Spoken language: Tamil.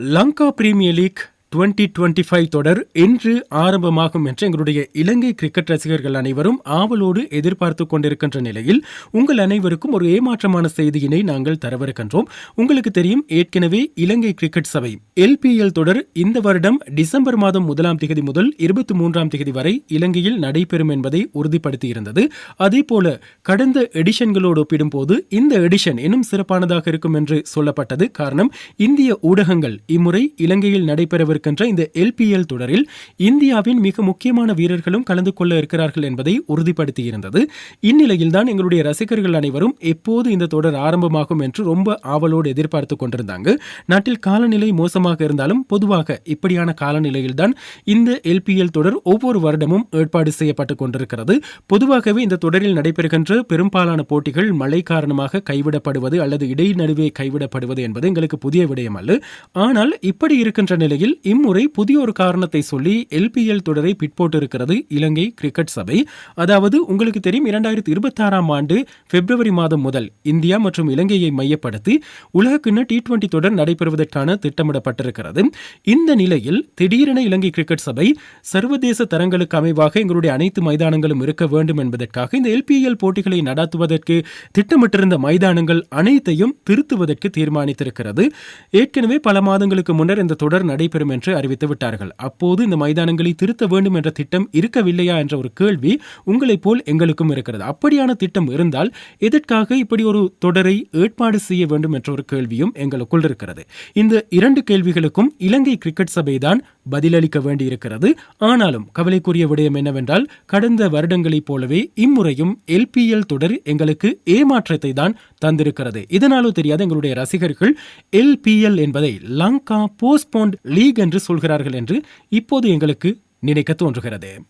Lanka premier league twenty twenty five தொடர் இன்று ஆரம்பமாகும் என்று எங்களுடைய இலங்கை கிரிக்கெட் ரசிகர்கள் அனைவரும் ஆவலோடு எதிர்பார்த்து கொண்டிருக்கின்ற நிலையில் உங்கள் அனைவருக்கும் ஒரு ஏமாற்றமான செய்தியினை நாங்கள் தரவிருக்கின்றோம். உங்களுக்கு தெரியும் ஏற்கனவே இலங்கை கிரிக்கெட் சபை எல்பிஎல் தொடர் இந்த வருடம் டிசம்பர் மாதம் முதலாம் தேதி முதல் இருபத்தி மூன்றாம் தேதி வரை இலங்கையில் நடைபெறும் என்பதை உறுதிப்படுத்தியிருந்தது. அதே போல கடந்த எடிஷன்களோடு ஒப்பிடும்போது இந்த எடிஷன் இன்னும் சிறப்பானதாக இருக்கும் என்று சொல்லப்பட்டது. காரணம் இந்திய ஊடகங்கள் இம்முறை இலங்கையில் இருக்கின்ற இந்த எல்பிஎல் தொடரில் இந்தியாவின் மிக முக்கியமான வீரர்களும் கலந்து கொள்ள இருக்கிறார்கள் என்பதை உறுதிப்படுத்தியிருந்தது. இந்நிலையில்தான் எங்களுடைய ரசிகர்கள் அனைவரும் எப்போது இந்த தொடர் ஆரம்பமாகும் என்று ரொம்ப ஆவலோடு எதிர்பார்த்து கொண்டிருந்தாங்க. நாட்டில் காலநிலை மோசமாக இருந்தாலும் பொதுவாக இப்படியான காலநிலையில்தான் இந்த எல்பிஎல் தொடர் ஒவ்வொரு வருடமும் ஏற்பாடு செய்யப்பட்டுக் கொண்டிருக்கிறது. பொதுவாகவே இந்த தொடரில் நடைபெறுகின்ற பெரும்பாலான போட்டிகள் மழை காரணமாக கைவிடப்படுவது அல்லது இடைநடுவே கைவிடப்படுவது என்பது எங்களுக்கு புதிய விடயம் அல்ல ஆனால் இப்படி இருக்கின்ற நிலையில் இம்முறை புதிய ஒரு காரணத்தை சொல்லி எல்பிஎல் தொடரை பிற்போட்டிருக்கிறது இலங்கை கிரிக்கெட் சபை. அதாவது உங்களுக்கு தெரியும் இரண்டாயிரத்தி இருபத்தி ஆறாம் ஆண்டு பிப்ரவரி மாதம் முதல் இந்தியா மற்றும் இலங்கையை மையப்படுத்தி உலகக்கிண்ண டி டுவெண்டி தொடர் நடைபெறுவதற்கான திட்டமிடப்பட்டிருக்கிறது. இந்த நிலையில் திடீரென இலங்கை கிரிக்கெட் சபை சர்வதேச தரங்களுக்கு அமைவாக எங்களுடைய அனைத்து மைதானங்களும் இருக்க வேண்டும் என்பதற்காக இந்த எல்பிஎல் போட்டிகளை நடத்துவதற்கு திட்டமிட்டிருந்த மைதானங்கள் அனைத்தையும் திருத்துவதற்கு தீர்மானித்திருக்கிறது. ஏற்கனவே பல மாதங்களுக்கு முன்னர் இந்த தொடர் நடைபெறும் என்று அறிவித்து விட்டார்கள். அப்போது இந்த மைதானங்களை திருத்த வேண்டும் என்ற திட்டம் இருக்கவில்லையா என்ற ஒரு கேள்வி உங்களைப் போல் எங்களுக்கும் இருக்கிறது. அப்படியான திட்டம் இருந்தால் எதற்காக இப்படி ஒரு தொடரை ஏற்பாடு செய்ய வேண்டும் என்ற ஒரு கேள்வியும் எங்களுக்குள் இருக்கிறது. இந்த இரண்டு கேள்விகளுக்கும் இலங்கை கிரிக்கெட் சபைதான் பதிலளிக்க வேண்டியிருக்கிறது. ஆனாலும் கவலைக்குரிய விடயம் என்னவென்றால் கடந்த வருடங்களைப் போலவே இம்முறையும் எல்பிஎல் தொடர் எங்களுக்கு ஏமாற்றத்தை தான் தந்திருக்கிறது. இதனாலோ தெரியாத எங்களுடைய ரசிகர்கள் எல்பிஎல் என்பதை லங்கா போஸ்ட்போண்ட் லீக் என்று சொல்கிறார்கள் என்று இப்போது எங்களுக்கு நினைக்க தோன்றுகிறது.